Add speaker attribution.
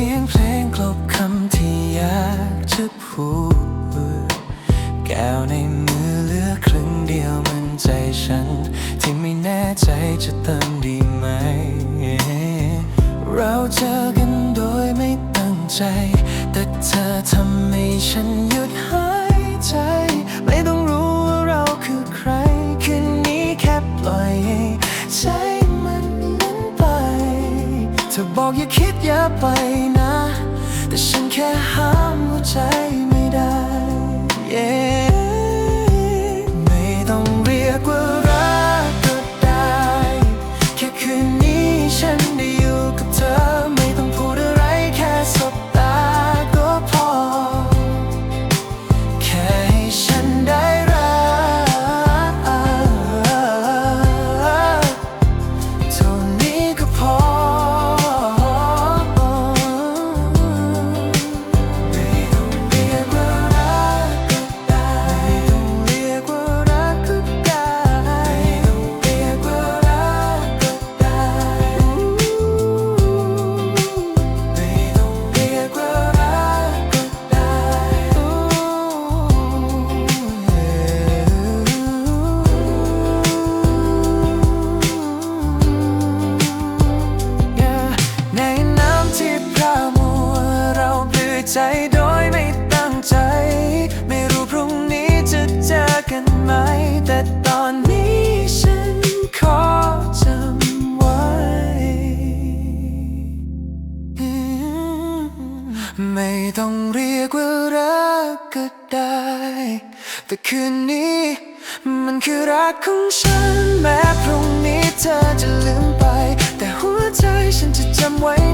Speaker 1: สียงเพลงกลบคำที่อยากจะพูด แก้วในมือเหลือครึ่งเดียวมันใจฉัน ที่ไม่แน่ใจจะเติมดีไหม เราเจอกันโดยไม่ตั้งใจ แต่เธอทำให้ฉันหยุดหายใจ บอกอย่าคิดอย่าไปนะ แต่ฉันแค่ห้ามหัวใจ ใจโดยไม่ตั้งใจ ไม่รู้พรุ่งนี้จะเจอกันไหม แต่ตอนนี้ฉันขอจำไว้ ไม่ต้องเรียกว่ารักก็ได้ แต่คืนนี้ มันคือรักของฉัน แม้พรุ่งนี้เธอจะลืมไป แต่หัวใจฉันจะจำไว้